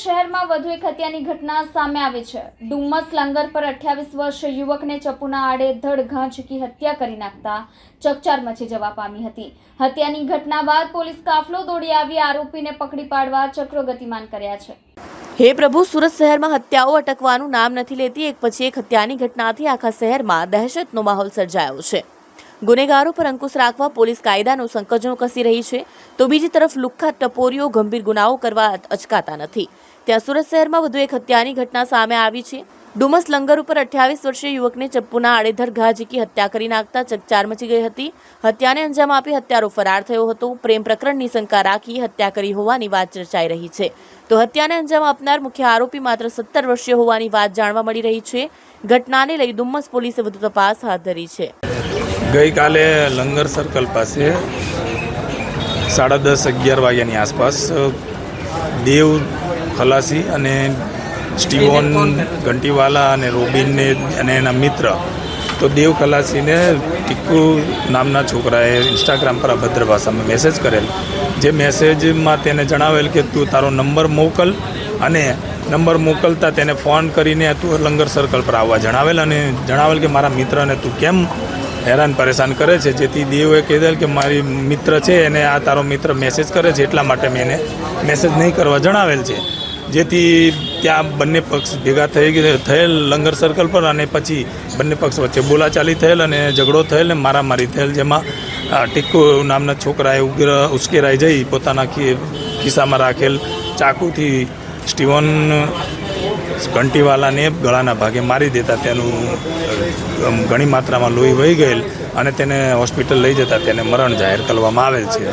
શહેરમાં વધુ એક હત્યાની ઘટના સામે આવી છે. ડુમસ લાંગર પર અઠ્યાવીસ વર્ષ યુવકને ચપ્પુના આડેધડ ઘા ઝૂકી હત્યા કરી નાખતા ચકચાર મચી જવા પામી હતી. હત્યાની ઘટના બાદ પોલીસ કાફલો દોડી આવી આરોપીને પકડી પાડવા ચક્રો ગતિમાન કર્યા છે. હે પ્રભુ, સુરત શહેરમાં હત્યાઓ અટકવાનું નામ નથી લેતી. એક પછી એક હત્યાની ઘટનાથી આખા શહેરમાં દહેશતનો માહોલ સર્જાયો છે. ગુનેગારો પર અંકુશ રાખવા પોલીસ કાયદાનું સંકજણો કસી રહી છે. તો બીજી તરફ લુખ્ખા ટપોરીઓ ગંભીર ગુનાઓ કરવા અચકાતા નથી. ત્યાં સુરત શહેરમાં વધુ એક હત્યાની ઘટના સામે આવી છે. ડુમસ લંગર ઉપર અઠ્યાવીસ વર્ષીય યુવકને ચપ્પુના આડેધર ઘા ઝીકી હત્યા કરી નાખતા ચકચાર મચી ગઈ હતી. હત્યાને અંજામ આપી હત્યારો ફરાર થયો હતો. પ્રેમ પ્રકરણની શંકા રાખી હત્યા કરી હોવાની વાત ચર્ચાઈ રહી છે. તો હત્યાને અંજામ આપનાર મુખ્ય આરોપી માત્ર સત્તર વર્ષીય હોવાની વાત જાણવા મળી રહી છે. ઘટનાને લઈ ડુમ્મસ પોલીસે વધુ તપાસ હાથ ધરી છે. ગઈકાલે લંગર સર્કલ પાસે સાડા દસ અગિયાર વાગ્યાની આસપાસ દેવ ખલાસી અને સ્ટીવોન ઘંટીવાલા અને રોબિનને અને એના મિત્ર તો દેવ ખલાસીને ટીકુ નામના છોકરાએ ઇન્સ્ટાગ્રામ પર અભદ્ર ભાષામાં મેસેજ કરેલ. જે મેસેજમાં તેને જણાવેલ કે તું તારો નંબર મોકલ અને નંબર મોકલતા તેને ફોન કરીને તું લંગર સર્કલ પર આવવા જણાવેલ અને જણાવેલ કે મારા મિત્રને તું કેમ હેરાન પરેશાન કરે છે. જેથી દેવે કીધેલ કે મારી મિત્ર છે, એને આ તારો મિત્ર મેસેજ કરે છે, એટલા માટે મેં એને મેસેજ નહીં કરવા જણાવેલ છે. જેથી ત્યાં બંને પક્ષ ભેગા થઈ થયેલ લંગર સર્કલ પર અને પછી બંને પક્ષ વચ્ચે બોલાચાલી થયેલ અને ઝઘડો થયેલ ને મારામારી થયેલ, જેમાં ટીકુ નામના છોકરાએ ઉગ્ર, ઉશ્કેરાઈ જઈ પોતાના ખિસ્સામાં રાખેલ ચાકુથી સ્ટીવન ઘંટીવાલાને ગળાના ભાગે મારી દેતા તેનું ઘણી માત્રામાં લોહી વહી ગયેલ અને તેને હોસ્પિટલ લઈ જતા તેને મરણ જાહેર કરવામાં આવેલ છે.